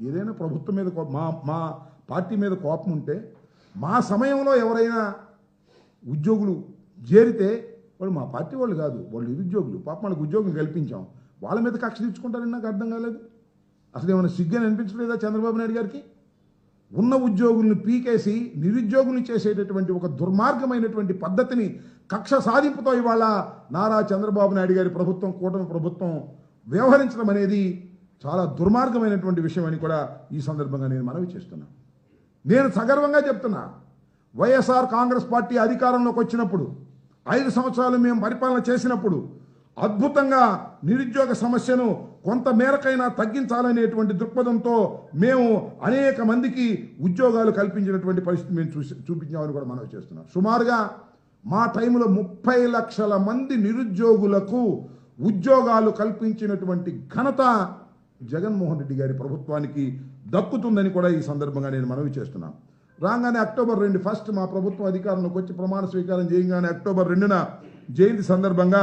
ఏదైనా ప్రభుత్వం మీద మా మా పార్టీ మీద కోపం ఉంటే మా సమయంలో ఎవరైనా ఉద్యోగులు చేరితే వాళ్ళు మా పార్టీ వాళ్ళు కాదు వాళ్ళు నిరుద్యోగులు పాప వాళ్ళకి ఉద్యోగం కల్పించాం. వాళ్ళ మీద కక్ష తీర్చుకుంటారని నాకు అర్థం కాలేదు. అసలు ఏమైనా సిగ్గని అనిపించలేదా చంద్రబాబు నాయుడు గారికి? ఉన్న ఉద్యోగుల్ని పీకేసి నిరుద్యోగులు చేసేటటువంటి ఒక దుర్మార్గమైనటువంటి పద్ధతిని కక్ష సాధింపుతో ఇవాళ నారా చంద్రబాబు నాయుడు గారి ప్రభుత్వం కూటమి ప్రభుత్వం వ్యవహరించడం అనేది చాలా దుర్మార్గమైనటువంటి విషయం అని కూడా ఈ సందర్భంగా నేను మనవి చేస్తున్నాను నేను సగర్వంగా చెప్తున్నా. వైఎస్ఆర్ కాంగ్రెస్ పార్టీ అధికారంలోకి వచ్చినప్పుడు ఐదు సంవత్సరాలు మేము పరిపాలన చేసినప్పుడు అద్భుతంగా నిరుద్యోగ సమస్యను కొంత మేరకైనా తగ్గించాలనేటువంటి దృక్పథంతో మేము అనేక మందికి ఉద్యోగాలు కల్పించినటువంటి పరిస్థితి మేము చూసి చూపించామని కూడా మనం చేస్తున్నాం. సుమారుగా మా టైంలో ముప్పై లక్షల మంది నిరుద్యోగులకు ఉద్యోగాలు కల్పించినటువంటి ఘనత జగన్మోహన్ రెడ్డి గారి ప్రభుత్వానికి దక్కుతుందని కూడా ఈ సందర్భంగా నేను మనవి చేస్తున్నాను రాగానే అక్టోబర్ రెండు ఫస్ట్ మా ప్రభుత్వం అధికారంలోకి వచ్చి ప్రమాణ స్వీకారం చేయగానే అక్టోబర్ రెండున జయంతి సందర్భంగా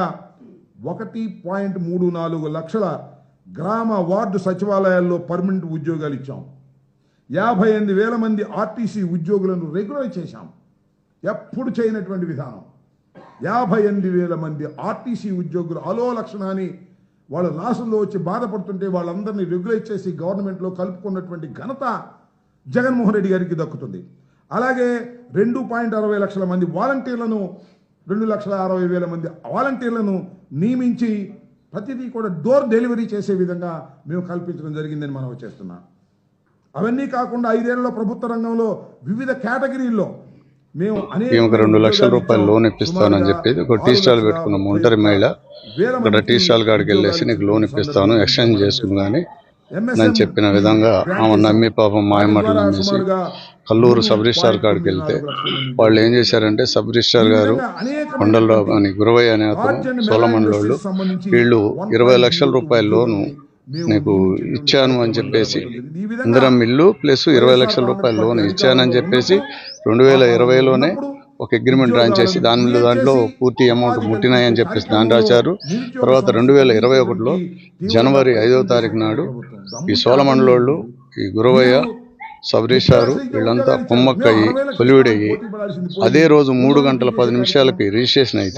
ఒకటి పాయింట్ మూడు నాలుగు లక్షల గ్రామ వార్డు సచివాలయాల్లో పర్మనెంట్ ఉద్యోగాలు ఇచ్చాం. యాభై ఎనిమిది వేల మంది ఆర్టీసీ ఉద్యోగులను రెగ్యులర్ చేశాం. ఎప్పుడు చేయనటువంటి విధానం. యాభై ఎనిమిది వేల మంది ఆర్టీసీ ఉద్యోగులు అలో లక్షణాన్ని వాళ్ళు లాసుల్లో వచ్చి బాధపడుతుంటే వాళ్ళందరినీ రెగ్యులేట్ చేసి గవర్నమెంట్లో కలుపుకున్నటువంటి ఘనత జగన్మోహన్ రెడ్డి గారికి దక్కుతుంది. అలాగే రెండు పాయింట్ అరవై లక్షల మంది వాలంటీర్లను రెండు లక్షల అరవై వేల మంది వాలంటీర్లను నియమించి ప్రతిదీ కూడా డోర్ డెలివరీ చేసే విధంగా మేము కల్పించడం జరిగిందని మనం చేస్తున్నాం. అవన్నీ కాకుండా ఐదేళ్ళలో ప్రభుత్వ రంగంలో వివిధ కేటగిరీల్లో మేము ఈమెకు రెండు లక్షల రూపాయలు లోన్ ఇప్పిస్తానని చెప్పేది. ఒక టీ స్టాల్ పెట్టుకున్న ఒంటరి మహిళ. ఇక్కడ టీ స్టాల్ కాడికి వెళ్ళేసి నీకు లోన్ ఇప్పిస్తాను ఎక్స్చేంజ్ చేసుకుందని నేను చెప్పిన విధంగా ఆమె నమ్మి పాపం మాయమాటలు నమ్మేసి కల్లూరు సబ్ రిజిస్టార్ కాడికి వెళ్తే వాళ్ళు ఏం చేశారంటే సబ్ రిజిస్టార్ గారు కొండలరావు అని గురవయ్య అనే అతను సోలమండలోళ్ళు వీళ్ళు ఇరవై లక్షల రూపాయల లోను నీకు ఇచ్చాను అని చెప్పేసి. ఇందిరం ఇల్లు ప్లస్ ఇరవై లక్షల రూపాయల లోన్ ఇచ్చానని చెప్పేసి రెండు వేల ఇరవైలోనే ఒక అగ్రిమెంట్ డ్రాన్ చేసి దాని మీద దాంట్లో పూర్తి అమౌంట్ ముట్టినాయని చెప్పేసి దాన్ని రాశారు. తర్వాత రెండు వేల ఇరవై ఒకటిలో జనవరి ఐదవ తారీఖు నాడు ఈ సోలమండలోళ్ళు ఈ గురవయ్య సబ్ వీళ్ళంతా కుమ్మక్కయ్యి కొలివిడయ్యి అదే రోజు మూడు గంటల పది నిమిషాలకి రిజిస్ట్రేషన్ అయితే